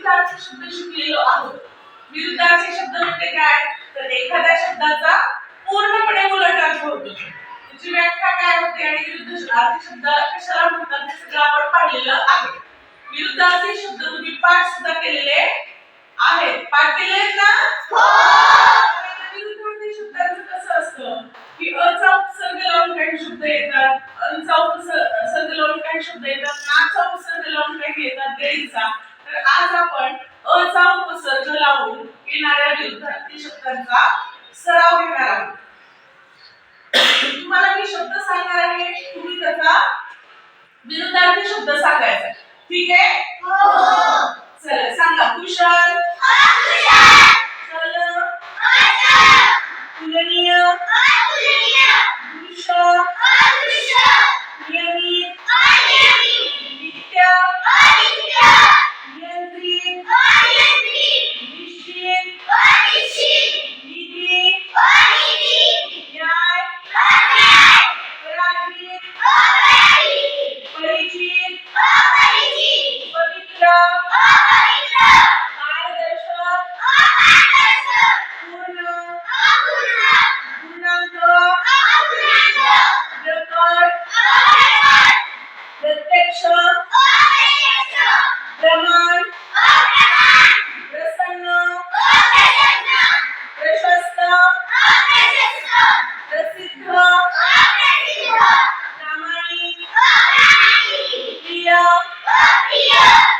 विरुद्धार्थी शब्द शिकलेलो आहोत. विरुद्धार्थी शब्द म्हणजे काय? तर एखाद्या शब्दाचा पूर्णपणे उलट अर्थ होतो. त्याची व्याख्या काय होते आणि विरुद्धार्थी शब्द कशाला म्हणतात हे सगळं आपण पाहिलेलं आहे. विरुद्धार्थी शब्द तुम्ही पाठ सुद्धा केलेले आहेत. पाठ केले ना? विरुद्धार्थी कसं असतं? की अचा उपसर्ग लावून काही शब्द येतात. अनचा उपसर्ग लावून काही शब्द येतात. नाचा उपसर्ग लावून काही येतात. गैरचा तर आज आपण अचा उपसर्ग लावून येणाऱ्या विरुद्धार्थी शब्दांचा सराव घेणार आहोत. तुम्हाला मी शब्द सांगणार आहे तुम्ही त्याचा विरुद्धार्थी शब्द सांगायचा. ठीक आहे? चला सांगा. कुशल. Yeah.